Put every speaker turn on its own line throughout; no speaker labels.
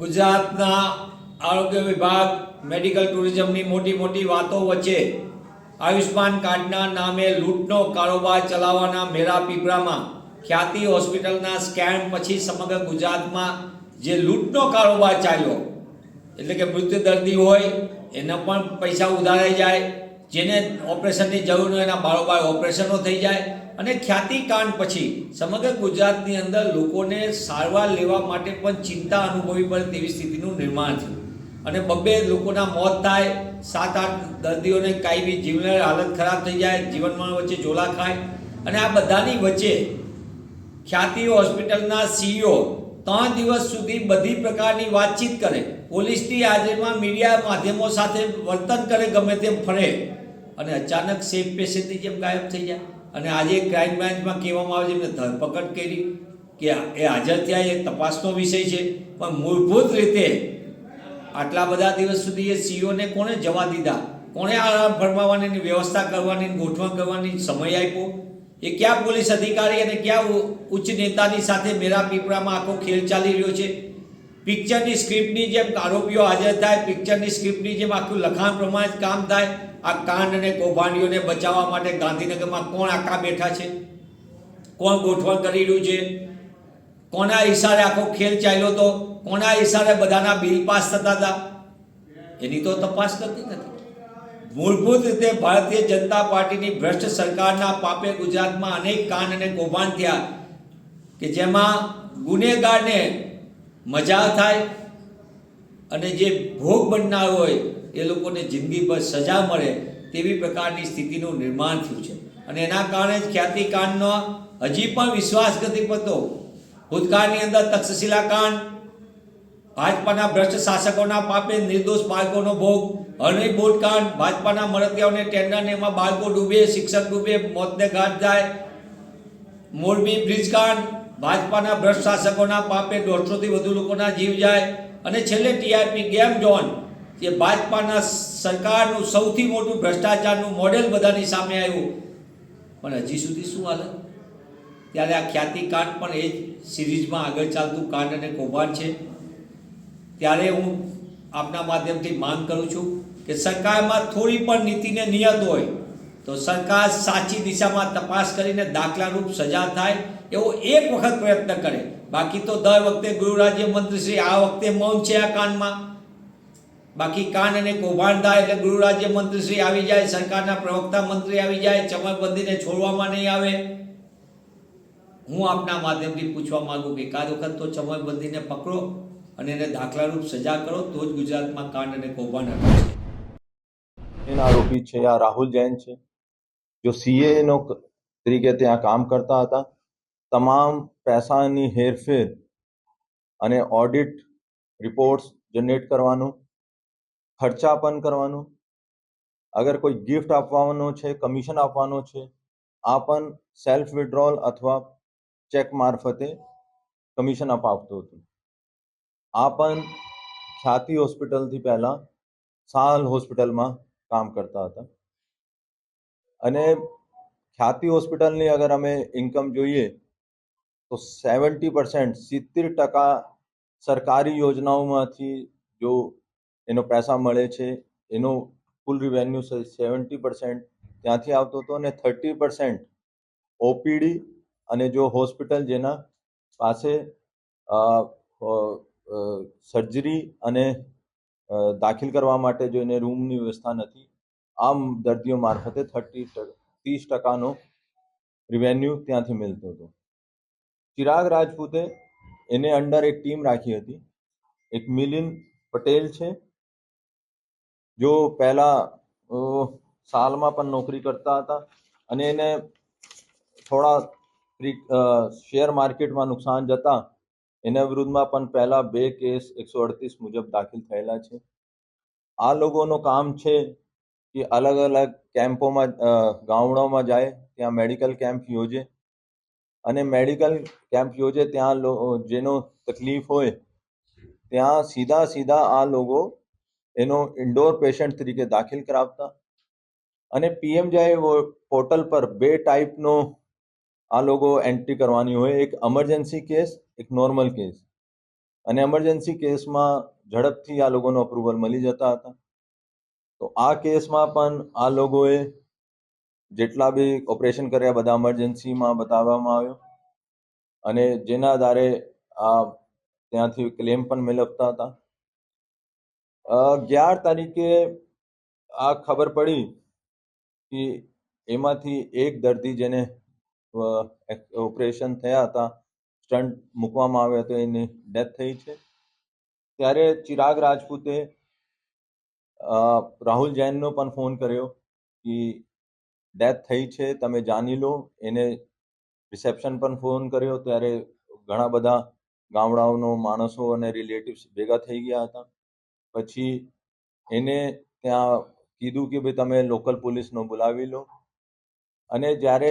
ગુજરાતના આરોગ્ય વિભાગ મેડિકલ ટુરિઝમની મોટી મોટી વાતો વચ્ચે આયુષ્માન કાર્ડના નામે લૂંટનો કારોબાર ચલાવવાના મેરા પીપળામાં, ખ્યાતિ હોસ્પિટલના સ્કેમ પછી સમગ્ર ગુજરાતમાં જે લૂંટનો કારોબાર ચાલ્યો, એટલે કે મૃત્યુ દર્દી હોય, એના પણ પૈસા ઉધારાઈ જાય, જેને ઓપરેશનની જરૂર હોય એના બારોબાર ઓપરેશનો થઈ જાય અને ખ્યાતિકાંડ પછી સમગ્ર ગુજરાતની અંદર લોકોને સારવાર લેવા માટે પણ ચિંતા અનુભવી પડે તેવી સ્થિતિનું નિર્માણ થયું. અને બબ્બે લોકોના મોત થાય, સાત આઠ દર્દીઓને કાયમી જીવન હાલત ખરાબ થઈ જાય, જીવનમાં વચ્ચે ઝોલા ખાય, અને આ બધાની વચ્ચે ખ્યાતિ હોસ્પિટલના સીઈઓ ત્રણ દિવસ સુધી બધી પ્રકારની વાતચીત કરે. પોલીસની હાજરીમાં મીડિયા માધ્યમો સાથે વર્તન કરે, ગમે તેમ ફરે. અને અચાનક સેફ પેશન્ટની જેમ ગાયબ થઈ જાય. અને આજે ક્રાઇમ બ્રાન્ચમાં કહેવામાં આવે છે, એમને ધરપકડ કરી કે એ હાજર થયા, એ તપાસનો વિષય છે. પણ મૂળભૂત રીતે આટલા બધા દિવસ સુધી એ સીઓને કોણે જવા દીધા? કોણે આરામ ફરમાવવાની વ્યવસ્થા કરવાની ગોઠવણ કરવાની સમય આપ્યો? એ ક્યાં પોલીસ અધિકારી અને ક્યાં ઉચ્ચ નેતાની સાથે મેરા પીપળામાં આખો ખેલ ચાલી રહ્યો છે? પિક્ચરની સ્ક્રિપ્ટની જેમ આરોપીઓ હાજર થાય પિક્ચરની સ્ક્રિપ્ટની જેમ આખું લખાણ પ્રમાણે જ કામ થાય આ કાંડ અને કૌભાંડીઓને બચાવવા માટે ગાંધીનગરમાં કોણ આખા બેઠા છે? કોણ ગોઠવણ કરી રહ્યું છે? કોના ઈશારે આખો ખેલ ચાલ્યો હતો કોના ઈશારે બધાના બિલ પાસ થતા હતા? એની તો તપાસ કરતી નથી. મૂળભૂત રીતે ભારતીય જનતા પાર્ટીની ભ્રષ્ટ સરકારના પાપે ગુજરાતમાં અનેક કાંડ અને કૌભાંડ થયા કે જેમાં ગુનેગારને મજા થાય અને જે ભોગ બનનાર હોય એ લોકોને જિંદગીભર સજા મળે તેવી પ્રકારની સ્થિતિનું નિર્માણ થયું છે. અને એના કારણે જ ખ્યાતિકાંડનો હજી પણ વિશ્વાસ નથી પડતો ભૂતકાળની અંદર તક્ષશિલા કાંડ, ભાજપાના ભ્રષ્ટ શાસકોના પાપે નિર્દોષ બાળકોનો ભોગ, હરણી બોટ કાંડ, ભાજપાના મરતિયાઓને ટેન્ડરને એમાં બાળકો ડૂબે, શિક્ષક ડૂબે, મોતને ઘાટ જાય. મોરબી બ્રિજ કાંડ, ભાજપાના ભ્રષ્ટ શાસકોના પાપે દોઢસોથી વધુ લોકોના જીવ જાય. અને છેલ્લે ટીઆરપી ગેમ ઝોન જે ભાજપાના સરકારનું સૌથી મોટું ભ્રષ્ટાચારનું મોડેલ બધાની સામે આવ્યું. પણ હજી સુધી શું હાલત ત્યારે આ ખ્યાતિ કાંડ પણ એ જ સિરીઝમાં આગળ ચાલતું કાંડ અને કૌભાંડ છે. ત્યારે હું આપના માધ્યમથી માંગ કરું છું કે સરકારમાં થોડી પણ નીતિને નિયત હોય, તો સરકાર સાચી દિશામાં તપાસ કરીને દાખલારૂપ સજા થાય એવો એક વખત પ્રયત્ન કરે. બાકી તો દર વખતે ગૃહ રાજ્ય મંત્રીશ્રી આ વખતે મૌન છે આ કાંડમાં. બાકી કાંડ અને કૌભાંડ થાય એટલે ગૃહ રાજ્ય મંત્રી શ્રી આવી જાય, સરકારના પ્રવક્તા મંત્રી આવી જાય, ચમકબંધીને છોડવામાં નહીં આવે. હું આપના માધ્યમથી પૂછવા માંગુ કે એકાદ વખત તો ચમકબંધીને પકડો અને એને દાખલારૂપ સજા કરો, તો જ ગુજરાતમાં કાંડ અને કૌભાંડ હટાશે
એના આરોપી છે આ રાહુલ જૈન છે, જો સીએ નો તરીકે ત્યાં કામ કરતા હતા. તમામ પૈસાની હેરફેર અને ઓડિટ રિપોર્ટ્સ જનરેટ કરવાનું ખર્ચા પણ કરવાનું, અગર કોઈ ગિફ્ટ આપવાનો છે કમિશન આપવાનો છે, આ પણ સેલ્ફ વિડ્રોલ અથવા ચેક મારફતે કમિશન અપાવતું હતું. આ પણ ખ્યાતિ હોસ્પિટલથી પહેલાં સાલ હોસ્પિટલમાં કામ કરતા હતા. અને ખ્યાતિ હોસ્પિટલની અગર અમે ઇન્કમ જોઈએ, તો સેવન્ટી પર્સન્ટ સિત્તેર ટકા સરકારી યોજનાઓમાંથી જો એનો પૈસા મળે છે, એનો કુલ રિવેન્યુ સેવન્ટી પર્સન્ટ ત્યાંથી આવતો હતો અને થર્ટી પર્સન્ટ ઓપીડી અને જો હોસ્પિટલ જેના પાસે સર્જરી અને દાખલ કરવા માટે જો એને રૂમની વ્યવસ્થા નથી, આમ દર્દીઓ મારફતે થર્ટી ત્રીસ ટકાનો રિવેન્યુ ત્યાંથી મળતો હતો. ચિરાગ રાજપૂતે એને અંડર એક ટીમ રાખી હતી. એક મિલિન પટેલ છે. જો પહેલા સાલમાં પણ નોકરી કરતા હતા અને એને થોડા શેર માર્કેટમાં નુકસાન જતા એના વિરુદ્ધમાં પણ પહેલા બે કેસ એકસો અડતીસ મુજબ દાખલ થયેલા છે. આ લોકોનું કામ છે કે અલગ અલગ કેમ્પોમાં ગામડાઓમાં જાય, ત્યાં મેડિકલ કેમ્પ યોજે અને મેડિકલ કેમ્પ યોજે ત્યાં જેનો તકલીફ હોય, ત્યાં સીધા સીધા આ લોકો એનો ઇન્ડોર પેશન્ટ તરીકે દાખલ કરાવતા. અને પીએમજે પોર્ટલ પર બે ટાઈપનો આ લોકો એન્ટ્રી કરવાની હોય. એક એમરજન્સી કેસ એક નોર્મલ કેસ અને એમરજન્સી કેસમાં ઝડપથી આ લોકોનો અપ્રુવલ મળી જતા હતા. તો આ કેસમાં પણ આ લોકોએ જેટલા બી ઓપરેશન કર્યા બધા એમરજન્સીમાં બતાવવામાં આવ્યો. અને જેના આધારે આ ત્યાંથી ક્લેમ પણ મેળવતા હતા. અગિયાર તારીખે આ ખબર પડી કે એમાંથી એક દર્દી જેને ઓપરેશન થયા હતા, સ્ટન્ટ મૂકવામાં આવ્યા હતો, એની ડેથ થઈ છે. ત્યારે ચિરાગ રાજપૂતે રાહુલ જૈનનો પણ ફોન કર્યો કે ડેથ થઈ છે, તમે જાણી લો. એને રિસેપ્શન પણ ફોન કર્યો. ત્યારે ઘણા બધા ગામડાઓનો માણસો અને રિલેટિવ્સ ભેગા થઈ ગયા હતા. પછી એને ત્યાં કીધું કે ભાઈ તમે લોકલ પોલીસનો બોલાવી લો. અને જ્યારે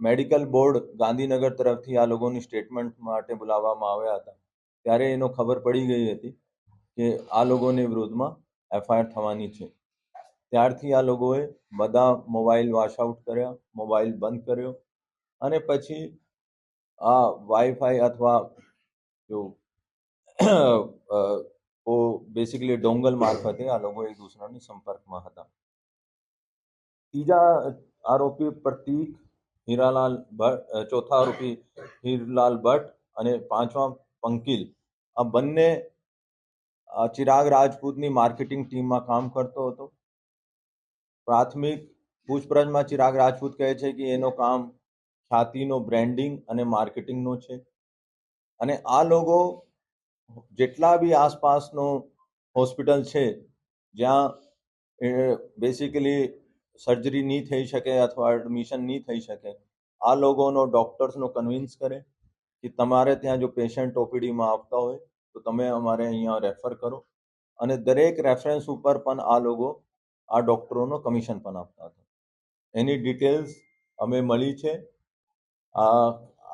મેડિકલ બોર્ડ ગાંધીનગર તરફથી આ લોકોની સ્ટેટમેન્ટ માટે બોલાવવામાં આવ્યા હતા, ત્યારે એનો ખબર પડી ગઈ હતી કે આ લોકોની વિરુદ્ધમાં એફઆઈઆર થવાની છે. ત્યારથી આ લોકોએ બધા મોબાઈલ વોશ આઉટ કર્યા, મોબાઈલ બંધ કર્યો અને પછી આ વાઈફાઈ અથવા જો वो बेसिकली डोंगल मार्फते આ લોકો એક દૂસરાની સંપર્કમાં હતા ત્રીજા આરોપી પ્રતીક હીરાલાલ ભટ્ટ અ, ચોથા આરોપી હીરલાલ ભટ્ટ અને પાંચમા પંકિલ આ બંને અ, ચિરાગ રાજપૂતની માર્કેટિંગ ટીમમાં કામ કરતો હતો પ્રાથમિક પૂછપરછમાં ચિરાગ રાજપૂત કહે છે કે એનો કામ ખ્યાતિનો બ્રેન્ડિંગ અને માર્કેટિંગનો છે અને આ લોકો જેટલા બી આસપાસનો હોસ્પિટલ છે, જ્યાં બેસિકલી સર્જરી નહીં થઈ શકે અથવા એડમિશન નહીં થઈ શકે, આ લોકોનો ડૉક્ટર્સનો કન્વિન્સ કરે કે તમારે ત્યાં જો પેશન્ટ ઓપીડીમાં આવતા હોય, તો તમે અમારે અહીંયા રેફર કરો. અને દરેક રેફરન્સ ઉપર પણ આ લોકો આ ડૉક્ટરોનો કમિશન પણ આપતા હતા. એની ડિટેલ્સ અમે મળી છે.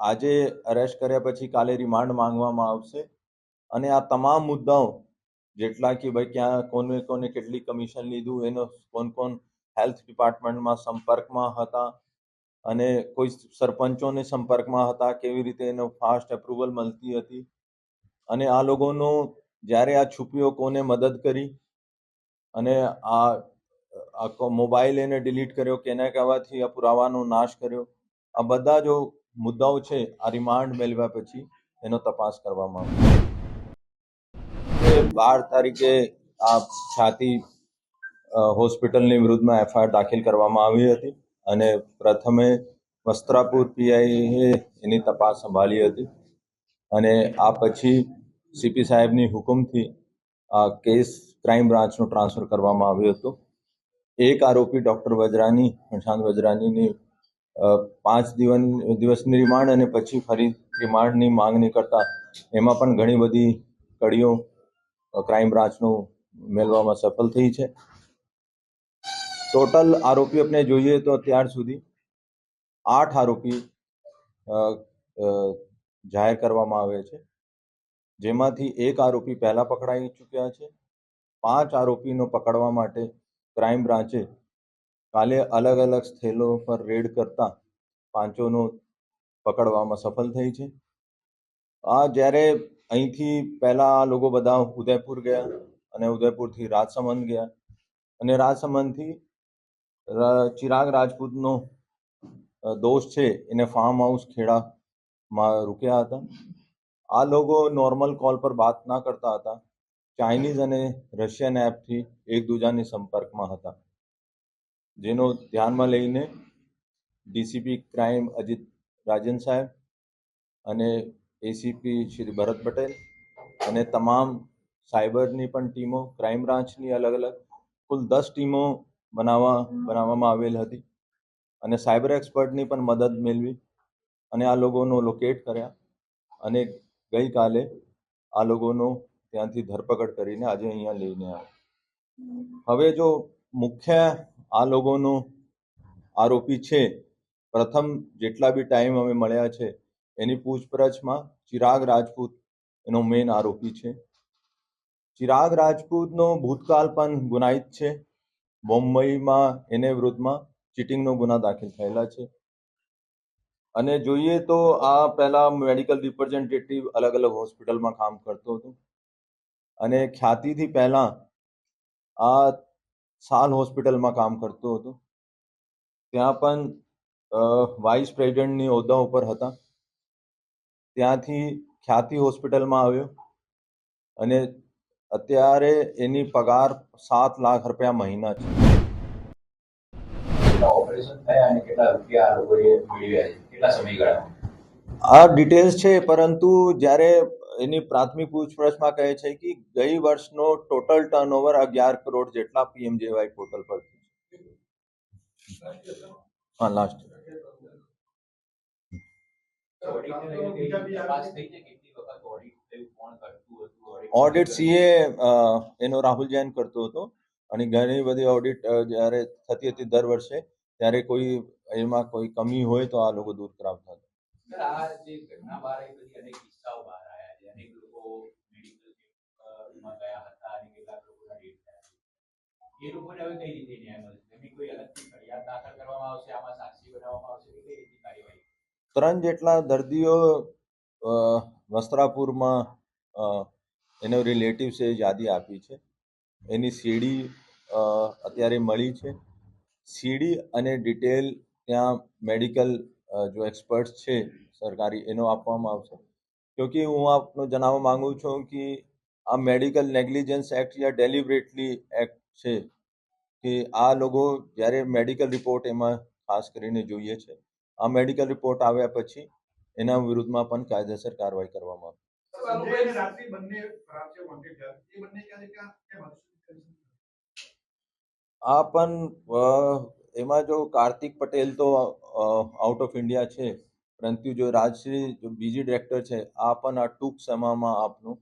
આજે અરેસ્ટ કર્યા પછી કાલે રિમાન્ડ માંગવામાં આવશે. અને આ તમામ મુદ્દાઓ, જેટલા કે ભાઈ ક્યાં કોને કોને કેટલી કમિશન લીધું, એનો કોણ કોણ હેલ્થ ડિપાર્ટમેન્ટમાં સંપર્કમાં હતા અને કોઈ સરપંચોને સંપર્કમાં હતા, કેવી રીતે એનો ફાસ્ટ એપ્રુવલ મળતી હતી. અને આ લોકોનો જ્યારે આ છુપીઓ કોને મદદ કરી અને આ મોબાઈલ એને ડિલીટ કર્યો, કેના કહેવાથી આ પુરાવાનો નાશ કર્યો, આ બધા જો મુદ્દાઓ છે, આ રિમાન્ડ મેળવ્યા પછી એનો તપાસ કરવામાં આવશે બાર તારીખે આ છાતી હોસ્પિટલની વિરુદ્ધમાં એફઆઈઆર દાખલ કરવામાં આવી હતી અને પ્રથમે વસ્ત્રાપુર પીઆઈએ એની તપાસ સંભાળી હતી. અને આ પછી સીપી સાહેબની હુકમથી આ કેસ ક્રાઇમ બ્રાન્ચનું ટ્રાન્સફર કરવામાં આવ્યું હતું. એક આરોપી ડૉક્ટર વજરાની પ્રશાંત વજરાનીની પાંચ દિવસ દિવસની રિમાન્ડ અને પછી ફરી રિમાન્ડની માંગણી કરતા એમાં પણ ઘણી બધી કડીઓ ક્રાઇમ બ્રાન્ચનું મેળવવામાં સફળ થઈ છે. ટોટલ આરોપી આપણે જોઈએ તો અત્યાર સુધી આઠ આરોપી જાહેર કરવામાં આવે છે. જેમાંથી એક આરોપી પહેલા પકડાઈ ચૂક્યા છે. પાંચ આરોપીનો પકડવા માટે ક્રાઇમ બ્રાન્ચે કાલે અલગ અલગ સ્થળો પર રેડ કરતા પાંચોનો પકડવામાં સફળ થઈ છે. આ જ્યારે અહીંથી પહેલાં આ લોકો બધા ઉદયપુર ગયા અને ઉદયપુરથી રાજસમંદ ગયા. અને રાજસમંદથી ચિરાગ રાજપૂતનો દોસ્ત છે, એને ફાર્મ હાઉસ ખેડામાં રૂક્યા હતા. આ લોકો નોર્મલ કોલ પર વાત ના કરતા હતા. ચાઇનીઝ અને રશિયન એપથી એકબીજાની સંપર્કમાં હતા. જેનો ધ્યાનમાં લઈને ડીસીપી ક્રાઇમ અજીત રાજન સાહેબ અને એસીપી શ્રી ભરત પટેલ અને તમામ સાયબરની પણ ટીમો, ક્રાઇમ બ્રાન્ચની અલગ અલગ, કુલ દસ ટીમો બનાવવા, બનાવવામાં આવેલ હતી. અને સાયબર એક્સપર્ટની પણ મદદ મેળવી અને આ લોકોનો લોકેટ કર્યા અને ગઈકાલે આ લોકોનો ત્યાંથી ધરપકડ કરીને આજે અહીંયા લઈને આવ્યા. હવે જો મુખ્ય આ લોકોનો આરોપી છે, પ્રથમ જેટલા બી ટાઈમ અમે મળ્યા છે એની પૂછપરછમાં ચિરાગ રાજપૂત એનો મેઇન આરોપી છે. ચિરાગ રાજપૂતનો ભૂતકાળ પણ ગુનાહિત છે. મુંબઈમાં એને વિરુદ્ધમાં ચીટિંગનો ગુના દાખલ થયેલા છે. અને જોઈએ તો આ પહેલા મેડિકલ રિપ્રેઝેન્ટેટિવ અલગ અલગ હોસ્પિટલમાં કામ કરતો હતો. અને ખ્યાતિથી પહેલા આ સાલ હોસ્પિટલમાં કામ કરતો હતો. ત્યાં પણ વાઇસ પ્રેસિડેન્ટની હોદ્દા ઉપર હતા. ત્યાંથી ખ્યાતિ હોસ્પિટલમાં આવ્યો અને અત્યારે એની પગાર સાત લાખ રૂપિયા મહિના છે.
આ
ડિટેલ્સ છે પરંતુ જ્યારે એની પ્રાથમિક પૂછપરછમાં કહે છે કે ગઈ વર્ષનો ટોટલ ટર્નઓવર અગિયાર કરોડ જેટલા પીએમજેવાય પોર્ટલ પર હા લાસ્ટ
ઓડિટને લઈને કઈ તપાસ થઈ છે કેટલી વખત ઓડિટ
સીએ એનો રાહુલ જૈન કરતો હતો. અને ઘણી બધી ઓડિટ જ્યારે થતી હતી દર વર્ષે ત્યારે કોઈ એમાં કોઈ કમી હોય તો આ લોકો દૂર કરાવતા હતા. ત્રણ જેટલા દર્દીઓ વસ્ત્રાપુરમાં એનો રિલેટિવ્સે યાદી આપી છે. એની સીડી અત્યારે મળી છે. સીડી અને ડિટેલ ત્યાં મેડિકલ જો એક્સપર્ટ્સ છે, સરકારી, એનો આપવામાં આવશે. ક્યોંકિ હું આપનો જણાવવા માંગુ છું કે આ મેડિકલ નેગ્લિજન્સ એક્ટ યા ડેલિબરેટલી એક્ટ છે, કે આ લોકો જ્યારે મેડિકલ રિપોર્ટ એમાં ખાસ કરીને જોઈએ છે આ મેડિકલ રિપોર્ટ આવ્યા પછી એના વિરુદ્ધમાં પણ કાયદેસર કાર્યવાહી કરવામાં? આ પણ એમાં જો કાર્તિક પટેલ તો આઉટ ઓફ ઇન્ડિયા છે. પરંતુ જો રાજશ્રી જો બીજી ડિરેક્ટર છે આ પણ આ ટૂંક સમયમાં આપનું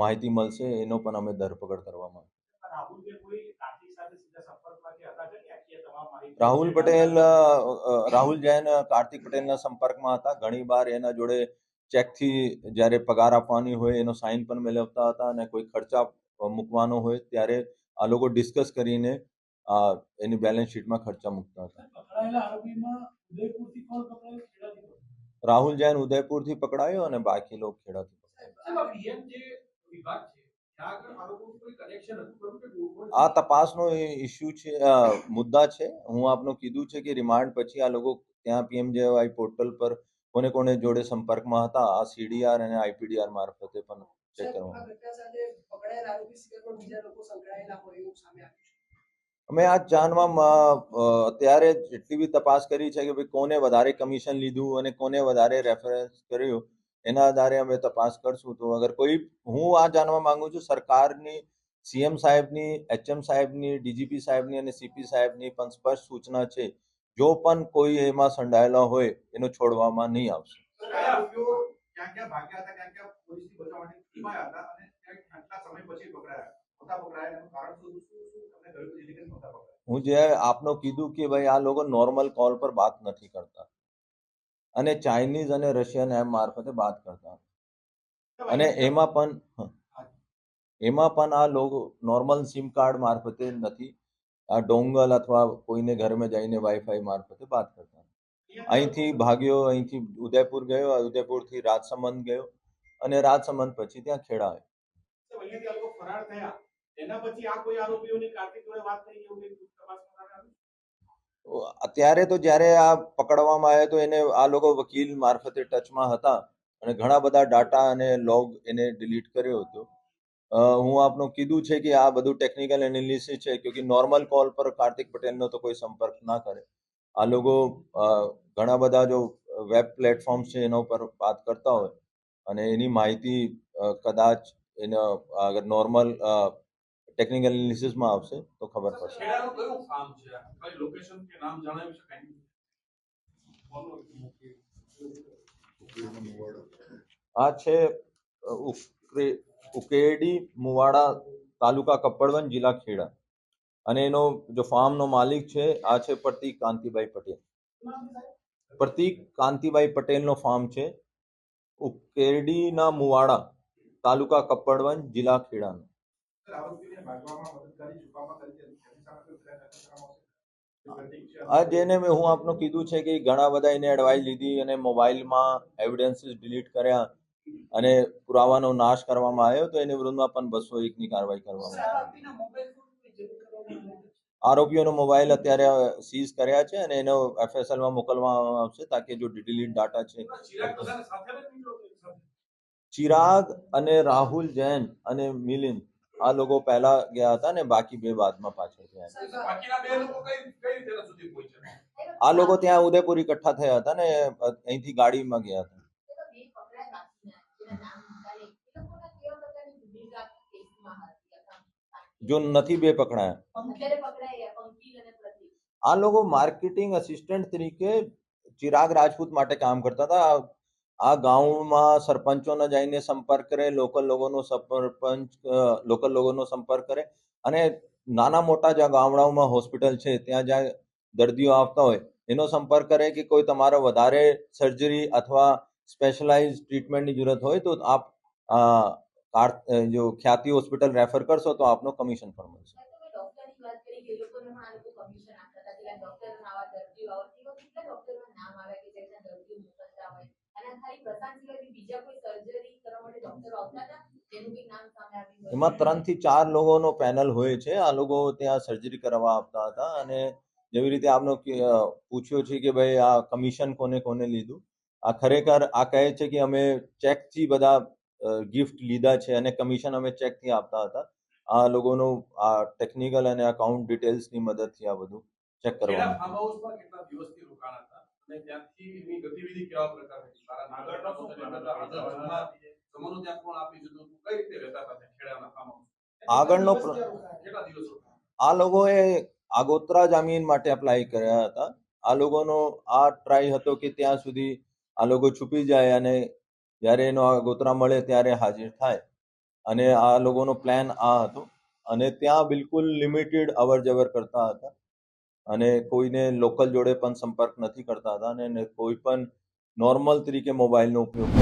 માહિતી મળશે. એનો પણ અમે ધરપકડ કરવામાં આવશે.
રાહુલ કે કોઈ કાર્તિક સાથે સીધા સંપર્કમાં કે હતા કે આખી આ તમામ માહિતી
રાહુલ પટેલ રાહુલ જૈન કાર્તિક પટેલના સંપર્કમાં હતા ઘણી વાર એના જોડે ચેકથી જ્યારે પગાર આપવાની હોય એનો સાઇન પણ મેળવતા હતા અને કોઈ ખર્ચા મૂકવાનો હોય ત્યારે આ લોકો ડિસ્કસ કરીને એની બેલેન્સ શીટમાં ખર્ચા મૂકતા હતા? રાહુલ જૈન ઉદયપુરથી પકડાયો અને બાકી લોકો ખેડાથી પકડાયા.
આ
તપાસનો ઇસ્યુ છે મુદ્દા છે. હું આપનું કીધું છે કે રિમાન્ડ પછી આ લોકો ત્યાં પીએમજેવાય પોર્ટલ પર કોને કોને જોડે સંપર્કમાં હતા આ સીડીઆર અને આઈપીડીઆર મારફતે પણ ચેક કરવામાં
ઘટના સાથે પકડાયેલા આરોપી સિવાય પણ બીજા લોકો સંકળાયેલા હોય એવું સામે આવ્યું છે.
અમે આ જાણવા અત્યારે જેટલી બી તપાસ કરી છે કે ભાઈ કોને વધારે કમિશન લીધું અને કોને વધારે રેફરન્સ કર્યું એના આધારે અમે તપાસ કરશું. તો અગર કોઈ હું આ જાણવા માંગુ છું સરકારની સીએમ સાહેબની એચએમ સાહેબની ડીજીપી સાહેબની અને સીપી સાહેબની પણ સ્પષ્ટ સૂચના છે જો પણ કોઈ એમાં સંડાયેલા હોય એનો છોડવામાં નહીં આવશે. હું જે આપનો કીધું કે ભાઈ આ લોકો નોર્મલ કોલ પર વાત નથી કરતા. અને ચાઇનીઝ અને રશિયન એપ મારફતે વાત કરતા અને એમાં પણ એમાં પણ આ લોકો નોર્મલ સિમ કાર્ડ મારફતે નથી, આ ડોંગલ અથવા કોઈને ઘરમાં જઈને વાઈફાઈ મારફતે વાત કરતા અહીંથી ભાગ્યો, અહીંથી ઉદયપુર ગયો ઉદયપુરથી રાજસમંદ ગયો અને રાજસમંદ પછી ત્યાં ખેડા આવ્યો.
એના પછી આ કોઈ આરોપીઓની કાર્તિક જોડે વાત થઈ એવું કંઈ તપાસમાં સામે આવ્યું?
અત્યારે તો જ્યારે આ પકડવામાં આવ્યો તો એને આ લોકો વકીલ મારફતે ટચમાં હતા અને ઘણા બધા ડાટા અને લોગ એને ડિલીટ કર્યો હતો. હું આપનું કીધું છે કે આ બધું ટેકનિકલ એનાલિસિસ છે કે નોર્મલ કોલ પર કાર્તિક પટેલનો તો કોઈ સંપર્ક ના કરે. આ લોકો ઘણા બધા જો વેબ પ્લેટફોર્મ છે એના ઉપર વાત કરતા હોય અને એની માહિતી કદાચ એના નોર્મલ ટેકનિકલ એનાલિસિસમાં આવશે તો ખબર પડશે
ખેડાનું કયું ફાર્મ છે આ? કઈ લોકેશન કે નામ જણાવી શકાય
આ છે અ, ઉકરે- ઉકેડી મુવાડા તાલુકા કપ્પડવન જિલ્લા ખેડા અને એનો જો ફાર્મનો માલિક છે આ છે પ્રતિક કાંતિભાઈ પટેલ પ્રતિક કાંતિભાઈ પટેલનો ફાર્મ છે ઉકેડીના મુવાડા તાલુકા કપ્પડવન જિલ્લા ખેડાનો આ જેને મેં હું આપનું કીધું છે કે ઘણા બધા એને એડવાઇસ લીધી અને મોબાઈલમાં એવિડન્સીસ ડિલીટ કર્યા અને પુરાવાનો નાશ કરવામાં આવ્યો, તો એની વિરુદ્ધમાં પણ બસો એકની કાર્યવાહી કરવામાં. આરોપીઓનો મોબાઈલ અત્યારે સીઝ કર્યા છે અને એનો એફએસએલમાં મોકલવામાં આવશે તાકે જો ડિલીટ ડાટા છે?
ચિરાગ
અને રાહુલ જૈન અને મિલિંદ આ લોકો પહેલા ગયા હતા ને બાકી બે બાદમાં પાછળ ગયા આ લોકો ત્યાં ઉદયપુર ઇકઠ્ઠા થયા હતા ને અહીંથી ગાડીમાં ગયા હતા. જો નથી બે પકડાયા. આ લોકો માર્કેટિંગ અસિસ્ટન્ટ તરીકે ચિરાગ રાજપૂત માટે કામ કરતા હતા. આ- ગામમાં સરપંચોને જઈને સંપર્ક કરે, લોકલ લોકોનો સરપંચ લોકલ લોકોનો સંપર્ક કરે અને નાના મોટા જ્યાં ગામડાઓમાં હોસ્પિટલ છે, ત્યાં જ્યાં દર્દીઓ આવતા હોય, એનો સંપર્ક કરે કે કોઈ તમારે વધારે સર્જરી અથવા સ્પેશિયલાઇઝ ટ્રીટમેન્ટની જરૂરત હોય તો આપ જો ખ્યાતિ હોસ્પિટલ રેફર કરશો તો આપનો કમિશન પણ મળશે. એમાં ત્રણથી ચાર લોકોનો પેનલ હોય છે. આ લોકો ત્યાં સર્જરી કરવા આવતા હતા અને જેવી રીતે આપનો પૂછ્યો છે કે ભાઈ આ કમિશન કોને કોને લીધું? આ ખરેખર આ કહે છે કે અમે ચેકથી બધા ગિફ્ટ લીધા છે અને કમિશન અમે ચેકથી આપતા હતા. આ લોકોનું આ ટેકનિકલ અને અકાઉન્ટ ડિટેલ્સની મદદથી આ બધું ચેક
કરવા
કરવાનું
અને ત્યાંથી એની ગતિવિધિ કેવા પ્રકારની શું જમવાનું ત્યાં કોણ આપી દીધું હતું? કઈ રીતે રહેતા હતા ખેડાના ફાર્મ
આગળનો.
કેટલા દિવસ
આ લોકોએ આગોતરા જામીન માટે અપ્લાય કર્યા હતા. આ લોકોનો આ ટ્રાય હતો કે ત્યાં સુધી આ લોકો છુપી જાય અને જ્યારે એનો આગોતરા મળે ત્યારે હાજર થાય. અને આ લોકોનો પ્લાન આ હતો. અને ત્યાં બિલકુલ લિમિટેડ અવર જવર કરતા હતા. અને કોઈને લોકલ જોડે પણ સંપર્ક નથી કરતા હતા અને કોઈ પણ નોર્મલ તરીકે મોબાઈલનો ઉપયોગ